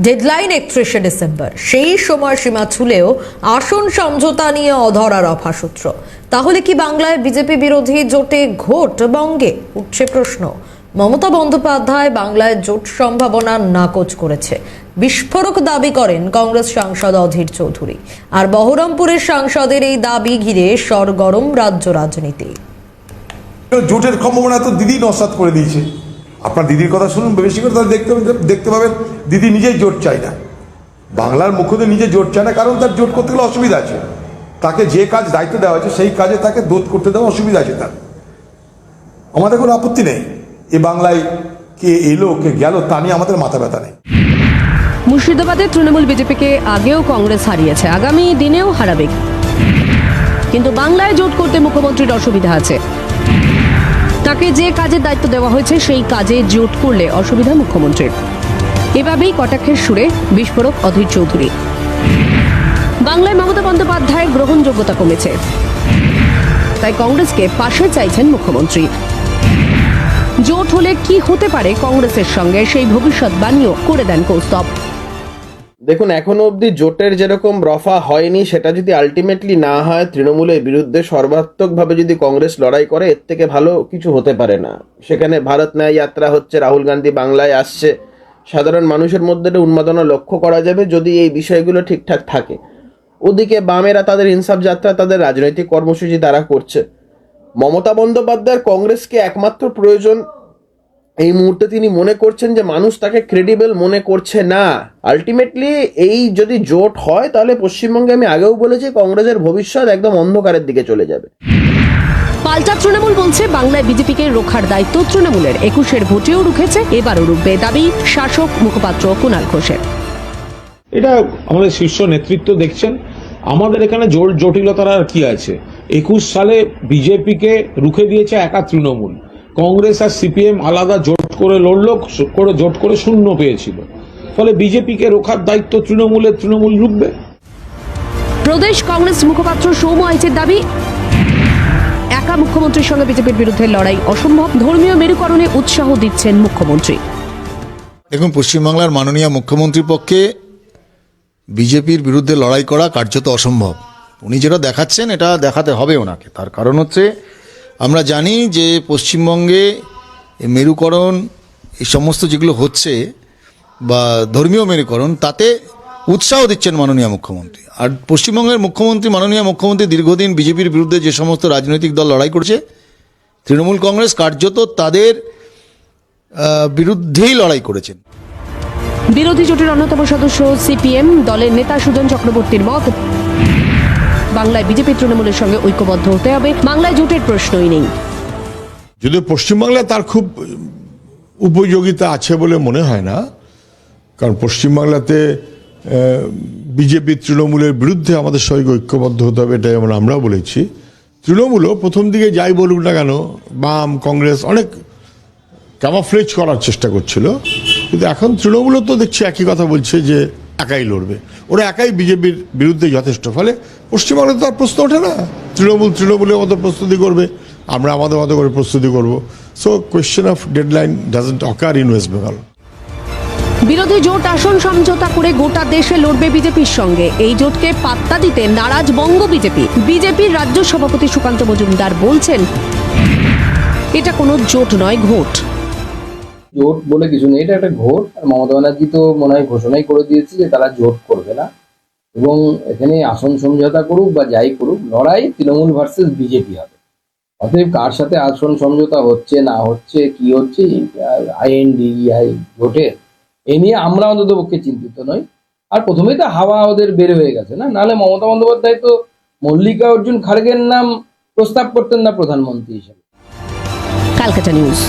Deadline একত্রিশে December সেই সময়সীমা ছুলেও আসন সমঝোতা নিয়ে অধরা রফা সূত্র তাহলে কি বাংলায় বিজেপি বিরোধী জোটে ঘোট বঙ্গে? উঠছে প্রশ্ন। মমতা বন্দ্যোপাধ্যায় বাংলায় জোট সম্ভাবনা নাকচ করেছে। বিস্ফোরক দাবি করেন কংগ্রেস সাংসদ অধীর চৌধুরী। আর বহরমপুরের সাংসদের এই দাবি ঘিরে সরগরম রাজ্য রাজনীতি। জোটের সম্ভাবনা তো দিদি নস্বাত করে দিয়েছে। আপনার দিদির কথা শুনুন, বেশি করে তাহলে দেখতে দেখতে পাবেন, দিদি নিজেই জোট চায় না। বাংলার মুখ্যদের নিজে জোট চায় না, কারণ তার জোট করতে গেলে অসুবিধা আছে। তাকে যে কাজ দায়িত্ব দেওয়া হয়েছে, সেই কাজে তাকে দোধ করতে দেওয়া অসুবিধা আছে তার। আমাদের কোনো আপত্তি নেই। এ বাংলায় কে এলো, কে গেল, তা নিয়ে আমাদের মাথা ব্যথা নেই। মুর্শিদাবাদে তৃণমূল বিজেপিকে আগেও কংগ্রেস হারিয়েছে, আগামী দিনেও হারাবে। কিন্তু বাংলায় জোট করতে মুখ্যমন্ত্রীর অসুবিধা আছে। তাকে যে কাজের দায়িত্ব দেওয়া হয়েছে, সেই কাজে জোট করলে অসুবিধা মুখ্যমন্ত্রীর। এভাবেই কটাক্ষের সুরে বিস্ফোরক অধীর চৌধুরী। বাংলায় মমতা বন্দ্যোপাধ্যায় গ্রহণযোগ্যতা কমেছে। তাই কংগ্রেসকে পাশে চাইছেন মুখ্যমন্ত্রী। জোট হলে কি হতে পারে কংগ্রেসের সঙ্গে? সেই ভবিষ্যৎবাণীও করে দেন কৌস্তব। দেখুন, এখনও অবধি জোটের যেরকম রফা হয়নি, সেটা যদি আলটিমেটলি না হয়, তৃণমূলের বিরুদ্ধে সর্বাত্মকভাবে যদি কংগ্রেস লড়াই করে, এর থেকে ভালো কিছু হতে পারে না। সেখানে ভারত ন্যায় যাত্রা হচ্ছে, রাহুল গান্ধী বাংলায় আসছে। সাধারণ মানুষের মধ্যে একটা উন্মাদনা লক্ষ্য করা যাবে যদি এই বিষয়গুলো ঠিকঠাক থাকে। ওদিকে বামেরা তাদের ইনসাফ যাত্রা, তাদের রাজনৈতিক কর্মসূচি তারা করছে। মমতা বন্দ্যোপাধ্যায়ের কংগ্রেসকে একমাত্র প্রয়োজন এই মুহূর্তে তিনি মনে করছেন যে মানুষ তাকে ক্রেডিবল মনে করছে না। আলটিমেটলি এই যদি জোট হয় তাহলে পশ্চিমবঙ্গে আমি আগেও বলেছি কংগ্রেসের ভবিষ্যৎ একদম অন্ধকারের দিকে চলে যাবে। পাল্টা তৃণমূল বলছে বাংলায় বিজেপিকে রোখার দায়িত্ব তৃণমূলের। একুশের ভোটেও রুখেছে এবারও রুখবে দাবি শাসক মুখপাত্র কুণাল ঘোষের। এটা আমাদের শীর্ষ নেতৃত্ব দেখছেন। আমাদের এখানে জোট জটিলতার আর কি আছে? একুশ সালে বিজেপিকে রুখে দিয়েছে একা তৃণমূল। কংগ্রেস আর সিপিএম আলাদা জোট করে লড়লো করে জোট করে শূন্য পেয়েছিল। ফলে বিজেপিকে রোখার দায়িত্ব তৃণমূলের তৃণমূল রুখবে প্রদেশ কংগ্রেস মুখপাত্র সৌম আইচের দাবি একা মুখ্যমন্ত্রীর সঙ্গে বিজেপির বিরুদ্ধে লড়াই অসম্ভব। ধর্মীয় মেরুকরণে উৎসাহ দিচ্ছেন মুখ্যমন্ত্রী। দেখুন পশ্চিমবাংলার মাননীয় মুখ্যমন্ত্রীর পক্ষে বিজেপির বিরুদ্ধে লড়াই করা কার্যত অসম্ভব। উনি যেটা দেখাচ্ছেন এটা দেখাতে হবে ওনাকে। তার কারণ হচ্ছে আমরা জানি যে পশ্চিমবঙ্গে মেরুকরণ, এই সমস্ত যেগুলো হচ্ছে বা ধর্মীয় মেরুকরণ, তাতে উৎসাহ দিচ্ছেন মাননীয় মুখ্যমন্ত্রী। আর পশ্চিমবঙ্গের মুখ্যমন্ত্রী, মাননীয় মুখ্যমন্ত্রী দীর্ঘদিন বিজেপির বিরুদ্ধে যে সমস্ত রাজনৈতিক দল লড়াই করছে, তৃণমূল কংগ্রেস কার্যত তাদের বিরুদ্ধেই লড়াই করেছেন। বিরোধী জোটের অন্যতম সদস্য সিপিএম, দলের নেতা সুজন চক্রবর্তীর মত। বাংলায় বিজেপি তৃণমূলের সঙ্গে ঐক্যবদ্ধ হতে হবে। বাংলায় জোটের প্রশ্নই নেই। যদিও পশ্চিমবাংলায় তার খুব উপযোগিতা আছে বলে মনে হয় না, কারণ পশ্চিমবাংলাতে বিজেপি তৃণমূলের বিরুদ্ধে আমাদের সঙ্গে ঐক্যবদ্ধ হতে হবে এটাই আমরা আমরাও বলেছি। তৃণমূলও প্রথম দিকে যাই বলুক না কেন, বাম, কংগ্রেস অনেক ক্যামাফ্লেজ করার চেষ্টা করছিল। কিন্তু এখন তৃণমূলও তো দেখছি একই কথা বলছে যে একাই লড়বে। ওরা একাই বিজেপির বিরুদ্ধে যথেষ্ট। ফলে পশ্চিমবঙ্গে তো আর প্রশ্ন ওঠে না। তৃণমূল তৃণমূলের মতো প্রস্তুতি করবে। আমরা আমাদের মতো করে প্রস্তুতি করব। So question of deadline doesn't occur in West Bengal বিরোধী জোট আসন সমঝোতা করে গোটা দেশে লড়বে বিজেপির সঙ্গে। এই জোটকে পাত্তা দিতে নারাজ বঙ্গ বিজেপি। বিজেপির রাজ্য সভাপতি সুকান্ত মজুমদার বলছেন, এটা কোনো জোট নয়, ঘোট। জোট বলে কিছু নেই, এটা একটা ঘোট। আর মমতা ব্যানার্জি তো মনে হয় ঘোষণাই করে দিয়েছে যে তারা জোট করবে না। এবং এখানে আসন সমঝোতা করুক বা যাই করুক, লড়াই তৃণমূল ভার্সেস বিজেপি হবে। অতএব কার সাথে আসন সমঝোতা হচ্ছে, না হচ্ছে, কি হচ্ছে আইএনডিআই জোটের এ নিয়ে আমরা অন্তত পক্ষে চিন্তিত নই। আর প্রথমেই তো হাওয়া ওদের বের হয়ে গেছে না? নাহলে মমতা বন্দ্যোপাধ্যায় তো মল্লিকা অর্জুন খাড়গের নাম প্রস্তাব করতেন না প্রধানমন্ত্রী হিসেবে। ক্যালকাটা নিউজ।